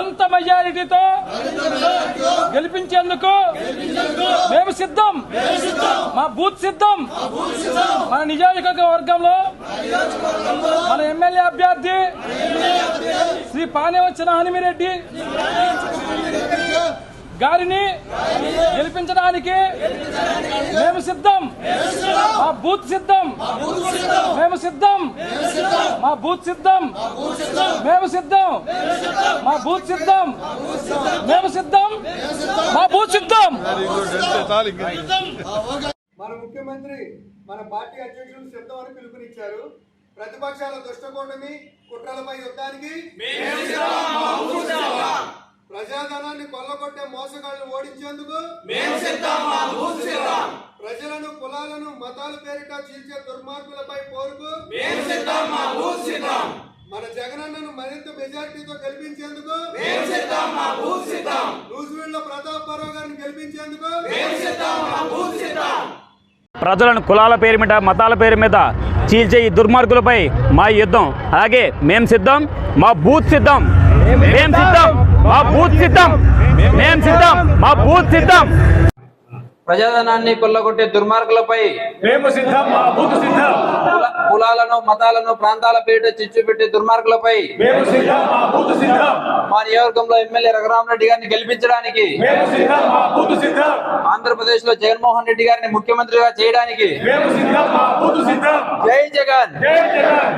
అంత మెజారిటీతో గెలిపించేందుకు మేము సిద్ధం. మా బూత్ సిద్ధం. మన నియోజకవర్గంలో వర్గంలో మన ఎమ్మెల్యే అభ్యర్థి శ్రీ పానేవచ్చిన హనుమిరెడ్డి గారిని గెలిపించడానికి మేము సిద్ధం. మా బూత్ సిద్ధం. మేము సిద్ధం. మా బూత్ సిద్ధం. మేము సిద్ధం. మా బూత్ సిద్ధం. మేము సిద్ధం. మా బూత్ సిద్ధం. మన ముఖ్యమంత్రి మన పార్టీ అధ్యక్షులు సిద్ధం అని పిలుపునిచ్చారు. ప్రతిపక్షాల దుష్టకూటమి కుట్రలపై యుద్ధానికి ప్రజాధనాన్ని కొల్లగొట్టే మోసగాళ్ళను ఓడించేందుకు ప్రజలను కులాలను మతాల పేరిట చీల్చే దుర్మార్గులపై మన జగనన్నను మరింత మెజారిటీతో గెలిపించేందుకు నూజివీడులో ప్రతాప్ పర్వ గారిని గెలిపించేందుకు ప్రజలను కులాల పేరు మీద మతాల పేరు మీద చీల్చే ఈ దుర్మార్గులపై మా యుద్ధం. అలాగే మేం సిద్ధం మా బూత్ సిద్ధం. మేం సిద్ధం మా బూత్ సిద్ధం. మేం సిద్ధం మా బూత్ సిద్ధం. ప్రజాధనాన్ని కొల్లగొట్టే దుర్మార్గులపై మేము సిద్ధం మా బూత్ సిద్ధం. కులాలను మతాలను ప్రాంతాల పేరిట చిచ్చు పెట్టే దుర్మార్గులపై మా నియోజకవర్గంలో ఎమ్మెల్యే రఘురామరెడ్డి గారిని గెలిపించడానికి ఆంధ్రప్రదేశ్లో జగన్మోహన్ రెడ్డి గారిని ముఖ్యమంత్రిగా చేయడానికి జై జగన్. జై జగన్.